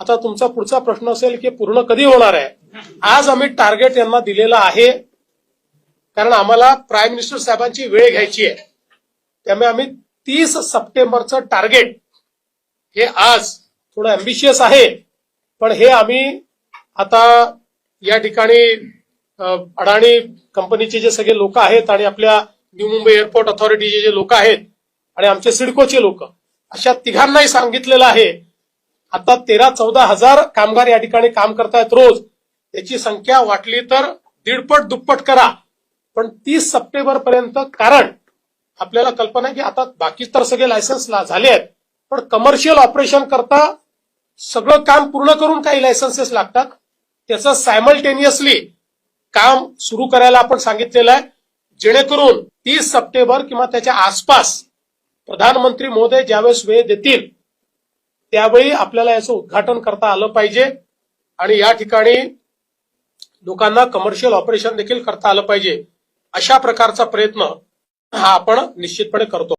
आता तुमचा पुढचा प्रश्न असेल की पूर्ण कधी होणार आहे? आज आम्ही टार्गेट यांना दिलेलं आहे. कारण आम्हाला प्राईम मिनिस्टर साहेबांची वेळ घ्यायची आहे. त्यामुळे आम्ही तीस सप्टेंबरचं टार्गेट हे आज थोडं अम्बिशियस आहे. पण हे आम्ही आता या ठिकाणी अडाणी कंपनीचे जे सगळे लोक आहेत आणि आपल्या न्यू मुंबई एअरपोर्ट अथॉरिटीचे जे लोक आहेत आणि आमचे सिडकोचे लोक अशा तिघांनाही सांगितलेलं आहे आता तेरा चौदा हजार कामगार या ठिकाणी काम करतायत रोज. त्याची संख्या वाटली तर दीडपट दुप्पट करा. पण तीस सप्टेंबर पर्यंत कारण आपल्याला कल्पना आहे की आता बाकी तर सगळे लायसन्स झाले आहेत. पण कमर्शियल ऑपरेशन करता सगळं काम पूर्ण करून काही लायसन्सेस लागतात. त्याचं सायमल्टेनियसली काम सुरू करायला आपण सांगितलेलं आहे. जेणेकरून तीस सप्टेंबर किंवा त्याच्या आसपास प्रधानमंत्री महोदय ज्यावेळेस वेळ देतील त्यावेळी आपल्याला याचं उद्घाटन करता आलं पाहिजे आणि या ठिकाणी लोकांना कमर्शियल ऑपरेशन देखील करता आलं पाहिजे. अशा प्रकारचा प्रयत्न हा आपण निश्चितपणे करतो.